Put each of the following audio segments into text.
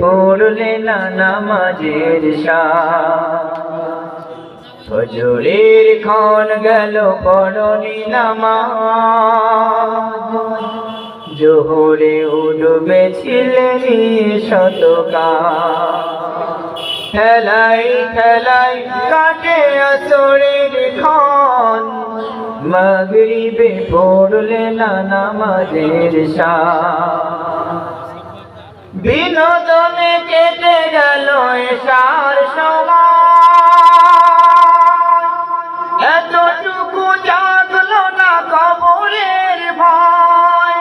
পড়লে না নামাজের ফজরের ক্ষণ গেল, পড়নি নামাজ। জোহরে উঠবে ছিলেন শতকা খেলাই খেলাই কাটে আসরের ক্ষণ। মগরিবে পড়লে না নামাজের বিনোদনে কেটে গেল এসার সময় এতটুকু জাগলো না কবরের ভয়।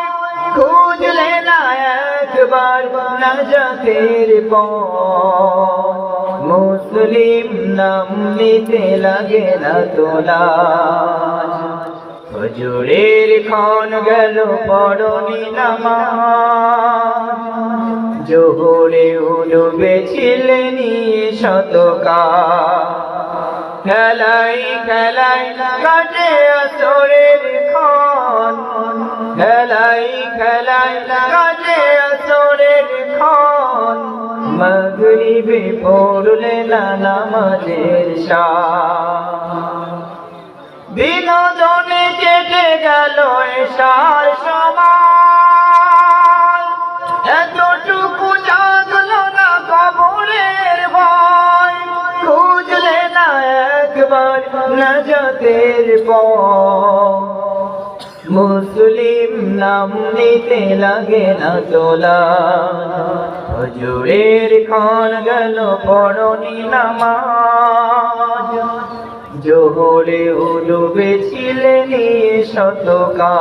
খুঁজলে না একবার না জাতের মুসলিম নাম নিতে লাগে না তোলা। হজুরের ক্ষণ গেল পড়নি নামাজ। জোহরে উলুবে ছিলেন শতকা। খেলাই খেলাই কাটে আসরের ক্ষণ। খেলাই খেলাই কাটে আসরের ক্ষণ। মগরিবে পড়লে না নামাজের শাহ বিনোদনে কেটে গেল এসার এতটুকু জাগলো না কবরের ভয়, খুঁজলে না একবার নজতের মুসলিম নাম নিতে লাগে না তোলা। হজুরের খান গেল পড়নি নামাজ। জোহরে উলুবে ছিলেন শতকা